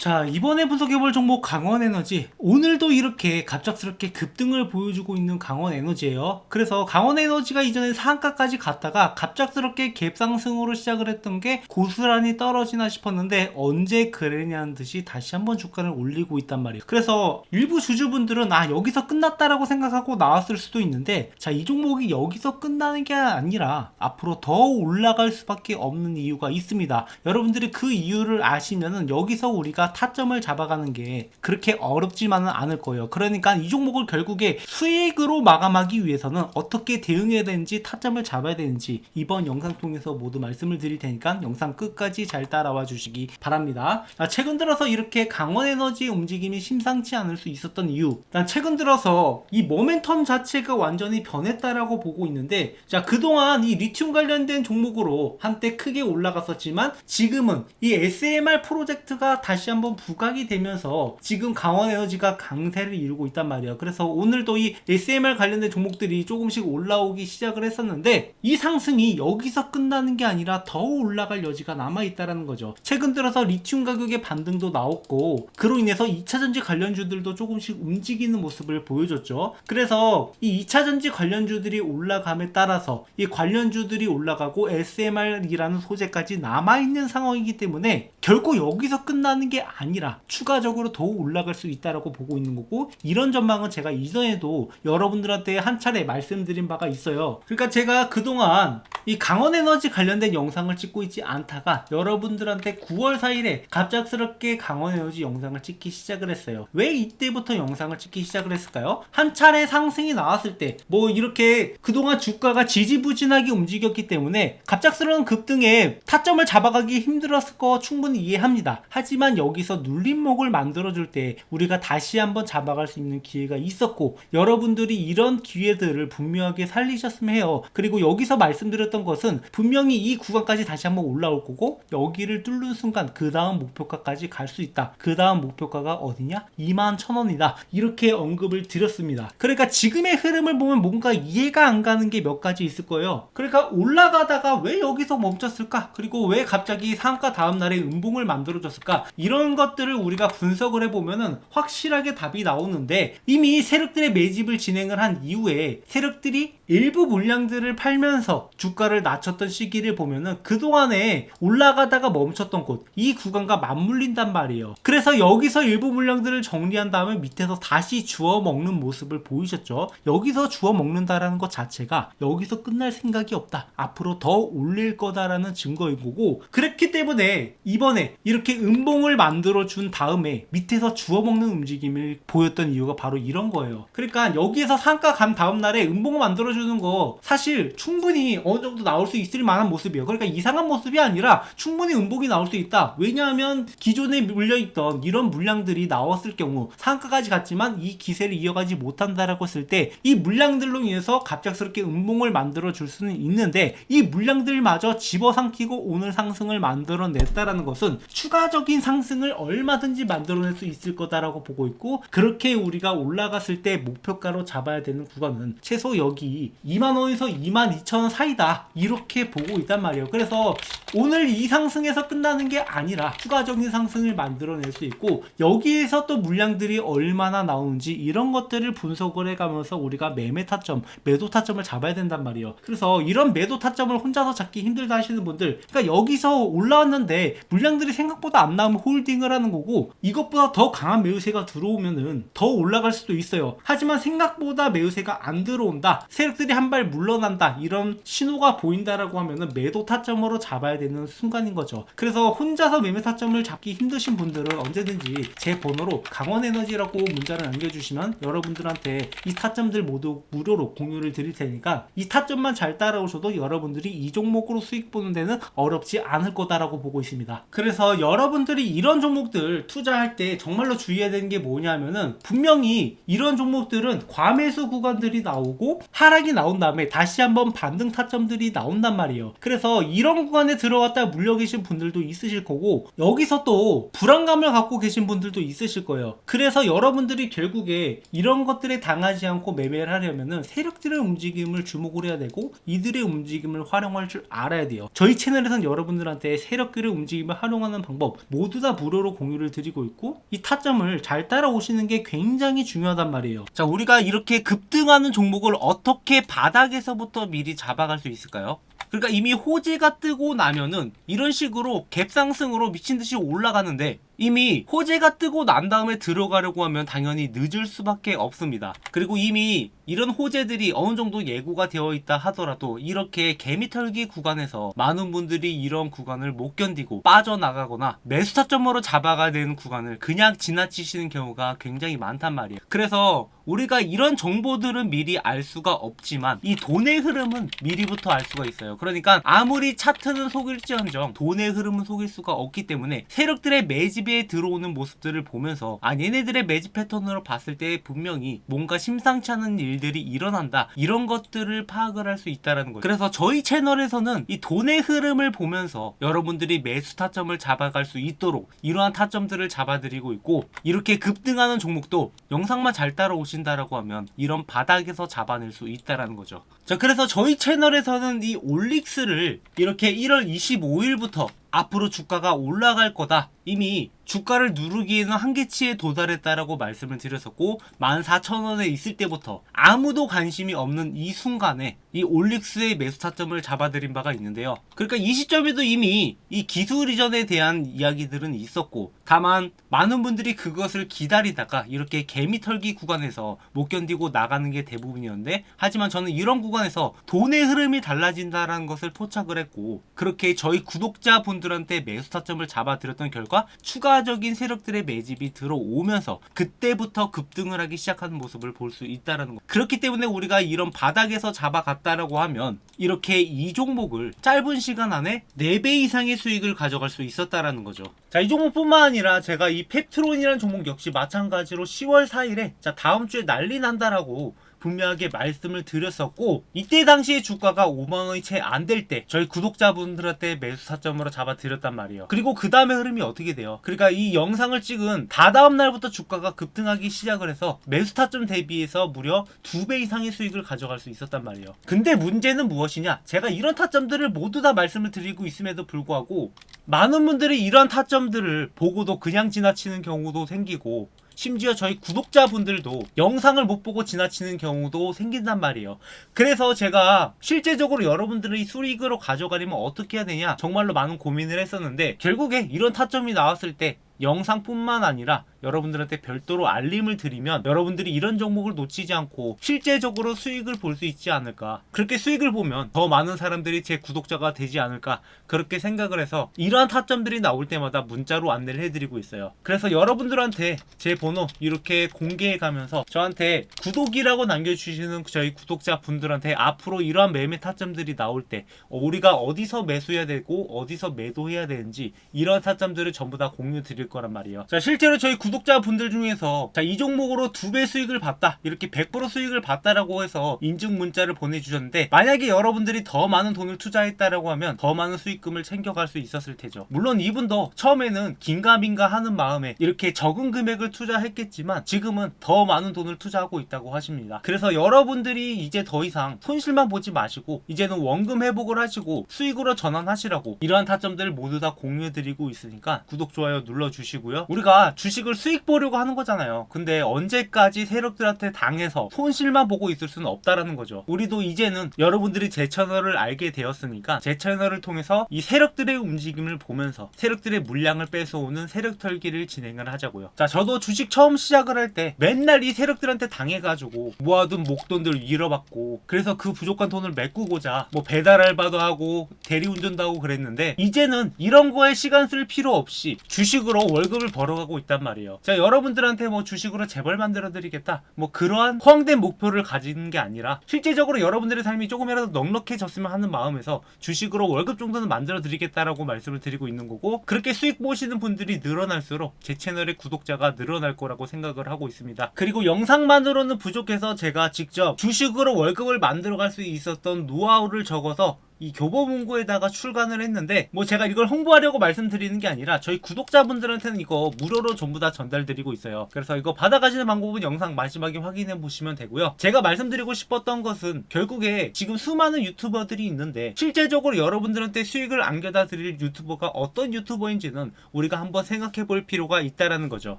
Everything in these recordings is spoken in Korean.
자, 이번에 분석해볼 종목 강원에너지. 오늘도 이렇게 갑작스럽게 급등을 보여주고 있는 강원에너지예요. 그래서 강원에너지가 이전에 상한가까지 갔다가 갑작스럽게 갭상승으로 시작을 했던 게 고스란히 떨어지나 싶었는데 언제 그랬냐는 듯이 다시 한번 주가를 올리고 있단 말이에요. 그래서 일부 주주분들은 아, 여기서 끝났다라고 생각하고 나왔을 수도 있는데 자, 이 종목이 여기서 끝나는 게 아니라 앞으로 더 올라갈 수밖에 없는 이유가 있습니다. 여러분들이 그 이유를 아시면은 여기서 우리가 타점을 잡아가는 게 그렇게 어렵지만은 않을 거예요. 그러니까 이 종목을 결국에 수익으로 마감하기 위해서는 어떻게 대응해야 되는지 타점을 잡아야 되는지 이번 영상 통해서 모두 말씀을 드릴 테니까 영상 끝까지 잘 따라와 주시기 바랍니다. 아, 최근 들어서 이렇게 강원 에너지 움직임이 심상치 않을 수 있었던 이유. 난 최근 들어서 이 모멘텀 자체가 완전히 변했다라고 보고 있는데 자 그동안 이 리튬 관련된 종목으로 한때 크게 올라갔었지만 지금은 이 SMR 프로젝트가 다시 한번 부각이 되면서 지금 강원 에너지가 강세를 이루고 있단 말이에요. 그래서 오늘도 이 SMR 관련된 종목들이 조금씩 올라오기 시작을 했었는데 이 상승이 여기서 끝나는 게 아니라 더 올라갈 여지가 남아 있다라는 거죠. 최근 들어서 리튬 가격의 반등도 나왔고 그로 인해서 2차 전지 관련주들도 조금씩 움직이는 모습을 보여줬죠. 그래서 이 2차 전지 관련주들이 올라감에 따라서 이 관련주들이 올라가고 SMR이라는 소재까지 남아 있는 상황이기 때문에 결코 여기서 끝나는 게 아니라 추가적으로 더 올라갈 수 있다라고 보고 있는 거고 이런 전망은 제가 이전에도 여러분들한테 한 차례 말씀드린 바가 있어요. 그러니까 제가 그동안 이 강원 에너지 관련된 영상을 찍고 있지 않다가 여러분들한테 9월 4일에 갑작스럽게 강원 에너지 영상을 찍기 시작을 했어요. 왜 이때부터 영상을 찍기 시작을 했을까요? 한 차례 상승이 나왔을 때 뭐 이렇게 그동안 주가가 지지부진하게 움직였기 때문에 갑작스러운 급등에 타점을 잡아가기 힘들었을 거 충분히 이해합니다. 하지만 여기 서 눌림목을 만들어줄 때 우리가 다시 한번 잡아갈 수 있는 기회가 있었고 여러분들이 이런 기회들을 분명하게 살리셨으면 해요. 그리고 여기서 말씀드렸던 것은 분명히 이 구간까지 다시 한번 올라올 거고 여기를 뚫는 순간 그 다음 목표가까지 갈 수 있다. 그 다음 목표가가 어디냐? 2만 천 원이다. 이렇게 언급을 드렸습니다. 그러니까 지금의 흐름을 보면 뭔가 이해가 안 가는 게 몇 가지 있을 거예요. 그러니까 올라가다가 왜 여기서 멈췄을까? 그리고 왜 갑자기 상가 다음 날에 음봉을 만들어줬을까? 이런 것들을 우리가 분석을 해보면은 확실하게 답이 나오는데 이미 세력들의 매집을 진행을 한 이후에 세력들이 일부 물량들을 팔면서 주가를 낮췄던 시기를 보면은 그동안에 올라가다가 멈췄던 곳, 이 구간과 맞물린단 말이에요. 그래서 여기서 일부 물량들을 정리한 다음에 밑에서 다시 주워 먹는 모습을 보이셨죠? 여기서 주워 먹는다라는 것 자체가 여기서 끝날 생각이 없다. 앞으로 더 올릴 거다라는 증거인 거고, 그렇기 때문에 이번에 이렇게 음봉을 만 들어 준 다음에 밑에서 주워 먹는 움직임을 보였던 이유가 바로 이런 거예요. 그러니까 여기에서 상가 간 다음 날에 음봉을 만들어 주는 거 사실 충분히 어느 정도 나올 수 있을 만한 모습이에요. 그러니까 이상한 모습이 아니라 충분히 음봉이 나올 수 있다. 왜냐하면 기존에 물려있던 이런 물량들이 나왔을 경우 상가까지 갔지만 이 기세를 이어가지 못한다라고 했을 때 이 물량들로 인해서 갑작스럽게 음봉을 만들어 줄 수는 있는데 이 물량들마저 집어삼키고 오늘 상승을 만들어냈다라는 것은 추가적인 상승 을 얼마든지 만들어낼 수 있을 거다라고 보고 있고 그렇게 우리가 올라갔을 때 목표가로 잡아야 되는 구간은 최소 여기 2만 원에서 2만 2천 원 사이다 이렇게 보고 있단 말이에요. 그래서 오늘 이 상승에서 끝나는 게 아니라 추가적인 상승을 만들어낼 수 있고 여기에서 또 물량들이 얼마나 나오는지 이런 것들을 분석을 해가면서 우리가 매매 타점, 매도 타점을 잡아야 된단 말이에요. 그래서 이런 매도 타점을 혼자서 잡기 힘들다 하시는 분들, 그러니까 여기서 올라왔는데 물량들이 생각보다 안 나오면 홀딩 을 하는 거고 이것보다 더 강한 매우세가 들어오면은 더 올라갈 수도 있어요. 하지만 생각보다 매우세가 안 들어온다, 세력들이 한 발 물러난다 이런 신호가 보인다라고 하면은 매도 타점으로 잡아야 되는 순간인 거죠. 그래서 혼자서 매매 타점을 잡기 힘드신 분들은 언제든지 제 번호로 강원에너지라고 문자를 남겨주시면 여러분들한테 이 타점들 모두 무료로 공유를 드릴 테니까 이 타점만 잘 따라오셔도 여러분들이 이 종목으로 수익 보는 데는 어렵지 않을 거다라고 보고 있습니다. 그래서 여러분들이 이런 종목들 투자할 때 정말로 주의해야 되는 게 뭐냐면은 분명히 이런 종목들은 과매수 구간들이 나오고 하락이 나온 다음에 다시 한번 반등 타점들이 나온단 말이에요. 그래서 이런 구간에 들어 들어갔다 물려 계신 분들도 있으실 거고 여기서 또 불안감을 갖고 계신 분들도 있으실 거예요. 그래서 여러분들이 결국에 이런 것들에 당하지 않고 매매를 하려면은 세력들의 움직임을 주목을 해야 되고 이들의 움직임을 활용할 줄 알아야 돼요. 저희 채널에서는 여러분들한테 세력들의 움직임을 활용하는 방법 모두 다 무료 로 공유를 드리고 있고 이 타점을 잘 따라오시는 게 굉장히 중요하단 말이에요. 자, 우리가 이렇게 급등하는 종목을 어떻게 바닥에서부터 미리 잡아갈 수 있을까요? 그러니까 이미 호재가 뜨고 나면은 이런 식으로 갭상승으로 미친 듯이 올라가는데 이미 호재가 뜨고 난 다음에 들어가려고 하면 당연히 늦을 수밖에 없습니다. 그리고 이미 이런 호재들이 어느 정도 예고가 되어 있다 하더라도 이렇게 개미털기 구간에서 많은 분들이 이런 구간을 못 견디고 빠져나가거나 매수 타점으로 잡아가야 되는 구간을 그냥 지나치시는 경우가 굉장히 많단 말이에요. 그래서 우리가 이런 정보들은 미리 알 수가 없지만 이 돈의 흐름은 미리부터 알 수가 있어요. 그러니까 아무리 차트는 속일지언정 돈의 흐름은 속일 수가 없기 때문에 세력들의 매집 에 들어오는 모습들을 보면서 아 얘네들의 매집 패턴으로 봤을 때 분명히 뭔가 심상치 않은 일들이 일어난다 이런 것들을 파악을 할 수 있다라는 거죠. 그래서 저희 채널에서는 이 돈의 흐름을 보면서 여러분들이 매수 타점을 잡아갈 수 있도록 이러한 타점들을 잡아드리고 있고 이렇게 급등하는 종목도 영상만 잘 따라오신다라고 하면 이런 바닥에서 잡아낼 수 있다라는 거죠. 자 그래서 저희 채널에서는 이 올릭스를 이렇게 1월 25일부터 앞으로 주가가 올라갈 거다. 이미 주가를 누르기에는 한계치에 도달했다라고 말씀을 드렸었고 14,000원에 있을 때부터 아무도 관심이 없는 이 순간에 이 올릭스의 매수 타점을 잡아드린 바가 있는데요. 그러니까 이 시점에도 이미 이 기술 이전에 대한 이야기들은 있었고 다만 많은 분들이 그것을 기다리다가 이렇게 개미 털기 구간에서 못 견디고 나가는 게 대부분이었는데 하지만 저는 이런 구간에서 돈의 흐름이 달라진다라는 것을 포착을 했고 그렇게 저희 구독자분들한테 매수 타점을 잡아드렸던 결과 추가 적인 세력들의 매집이 들어오면서 그때부터 급등을 하기 시작하는 모습을 볼 수 있다라는 거. 그렇기 때문에 우리가 이런 바닥에서 잡아갔다라고 하면 이렇게 이 종목을 짧은 시간 안에 4배 이상의 수익을 가져갈 수 있었다라는 거죠. 자, 이 종목뿐만 아니라 제가 이 펩트론이라는 종목 역시 마찬가지로 10월 4일에 자, 다음 주에 난리 난다라고 분명하게 말씀을 드렸었고 이때 당시에 주가가 5만 원이 채 안 될 때 저희 구독자분들한테 매수 사점으로 잡아 드렸단 말이에요. 그리고 그 다음에 흐름이 어떻게 돼요? 그러니까 이 영상을 찍은 다다음 날부터 주가가 급등하기 시작을 해서 매수 타점 대비해서 무려 2배 이상의 수익을 가져갈 수 있었단 말이에요. 근데 문제는 무엇이냐? 제가 이런 타점들을 모두 다 말씀을 드리고 있음에도 불구하고 많은 분들이 이런 타점들을 보고도 그냥 지나치는 경우도 생기고 심지어 저희 구독자분들도 영상을 못 보고 지나치는 경우도 생긴단 말이에요. 그래서 제가 실제적으로 여러분들이 수익으로 가져가려면 어떻게 해야 되냐 정말로 많은 고민을 했었는데 결국에 이런 타점이 나왔을 때 영상뿐만 아니라 여러분들한테 별도로 알림을 드리면 여러분들이 이런 종목을 놓치지 않고 실제적으로 수익을 볼 수 있지 않을까. 그렇게 수익을 보면 더 많은 사람들이 제 구독자가 되지 않을까. 그렇게 생각을 해서 이러한 타점들이 나올 때마다 문자로 안내를 해드리고 있어요. 그래서 여러분들한테 제 번호 이렇게 공개해 가면서 저한테 구독이라고 남겨주시는 저희 구독자 분들한테 앞으로 이러한 매매 타점들이 나올 때 어, 우리가 어디서 매수해야 되고 어디서 매도해야 되는지 이런 타점들을 전부 다 공유 드릴 거란 말이에요. 자, 실제로 저희 구 독자분들 중에서 자, 이 종목으로 두 배 수익을 봤다. 이렇게 100% 수익을 봤다라고 해서 인증 문자를 보내주셨는데 만약에 여러분들이 더 많은 돈을 투자했다라고 하면 더 많은 수익금을 챙겨갈 수 있었을 테죠. 물론 이분도 처음에는 긴가민가 하는 마음에 이렇게 적은 금액을 투자했겠지만 지금은 더 많은 돈을 투자하고 있다고 하십니다. 그래서 여러분들이 이제 더 이상 손실만 보지 마시고 이제는 원금 회복을 하시고 수익으로 전환하시라고 이러한 타점들을 모두 다 공유해드리고 있으니까 구독, 좋아요 눌러주시고요. 우리가 주식을 수익 보려고 하는 거잖아요. 근데 언제까지 세력들한테 당해서 손실만 보고 있을 수는 없다라는 거죠. 우리도 이제는 여러분들이 제 채널을 알게 되었으니까 제 채널을 통해서 이 세력들의 움직임을 보면서 세력들의 물량을 뺏어오는 세력 털기를 진행을 하자고요. 자, 저도 주식 처음 시작을 할 때 맨날 이 세력들한테 당해가지고 모아둔 목돈들 잃어받고 그래서 그 부족한 돈을 메꾸고자 뭐 배달 알바도 하고 대리운전도 하고 그랬는데 이제는 이런 거에 시간 쓸 필요 없이 주식으로 월급을 벌어가고 있단 말이에요. 자, 여러분들한테 뭐 주식으로 재벌 만들어 드리겠다. 뭐 그러한 허황된 목표를 가지는 게 아니라 실제적으로 여러분들의 삶이 조금이라도 넉넉해졌으면 하는 마음에서 주식으로 월급 정도는 만들어 드리겠다라고 말씀을 드리고 있는 거고 그렇게 수익 보시는 분들이 늘어날수록 제 채널의 구독자가 늘어날 거라고 생각을 하고 있습니다. 그리고 영상만으로는 부족해서 제가 직접 주식으로 월급을 만들어 갈 수 있었던 노하우를 적어서 이 교보문고에다가 출간을 했는데 뭐 제가 이걸 홍보하려고 말씀드리는 게 아니라 저희 구독자분들한테는 이거 무료로 전부 다 전달드리고 있어요. 그래서 이거 받아가시는 방법은 영상 마지막에 확인해 보시면 되고요. 제가 말씀드리고 싶었던 것은 결국에 지금 수많은 유튜버들이 있는데 실제적으로 여러분들한테 수익을 안겨다 드릴 유튜버가 어떤 유튜버인지는 우리가 한번 생각해 볼 필요가 있다라는 거죠.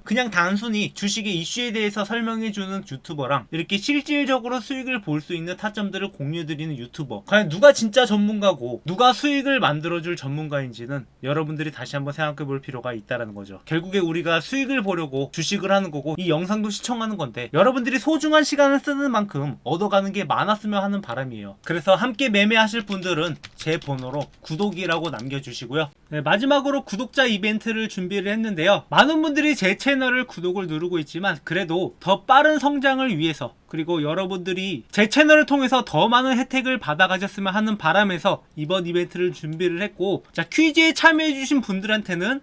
그냥 단순히 주식의 이슈에 대해서 설명해 주는 유튜버랑 이렇게 실질적으로 수익을 볼 수 있는 타점들을 공유해 드리는 유튜버. 과연 누가 진짜 전문 가고 누가 수익을 만들어 줄 전문가인지는 여러분들이 다시 한번 생각해 볼 필요가 있다라는 거죠. 결국에 우리가 수익을 보려고 주식을 하는 거고 이 영상도 시청하는 건데 여러분들이 소중한 시간을 쓰는 만큼 얻어가는 게 많았으면 하는 바람이에요. 그래서 함께 매매하실 분들은 제 번호로 구독이라고 남겨주시고요. 네, 마지막으로 구독자 이벤트를 준비를 했는데요. 많은 분들이 제 채널을 구독을 누르고 있지만 그래도 더 빠른 성장을 위해서 그리고 여러분들이 제 채널을 통해서 더 많은 혜택을 받아가셨으면 하는 바람에서 이번 이벤트를 준비를 했고 자 퀴즈에 참여해주신 분들한테는